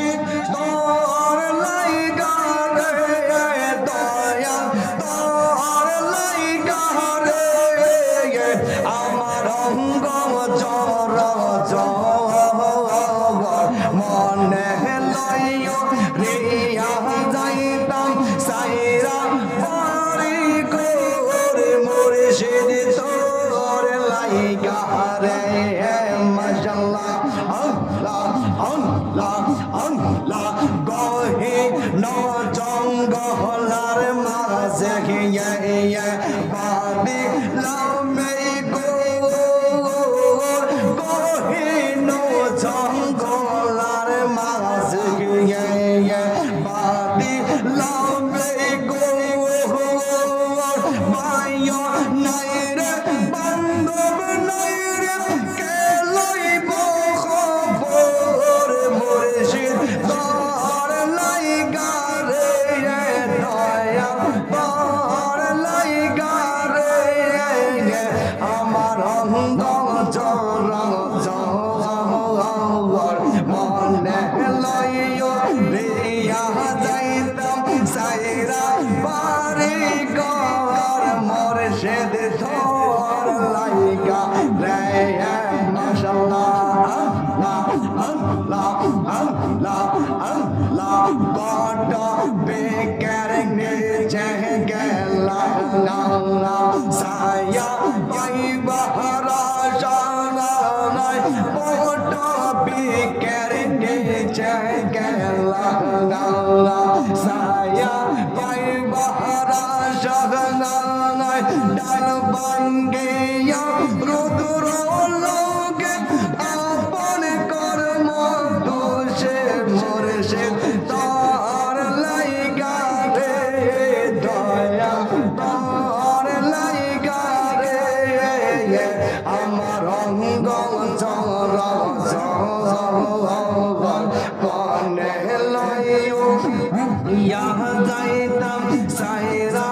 neste nós. আল্লাহ গহে ন জঙ্গলার মাঝে লা বাদি লামে আমার অঙ্গ মনে লইও রিয়া যাইতাম, সাইরা বাড়ি ঘর মুর্শিদ তোর লাইগা। রে মাশাআল্লাহ আল্লাহ আল্লাহ আল্লাহ আল্লাহ, গড বেকার নিচে গেলা সায়া গেলা না সায়া পাইবা রাশানাই ডাল বাঙ্গিয়া রুদ্র जाए तब सायरा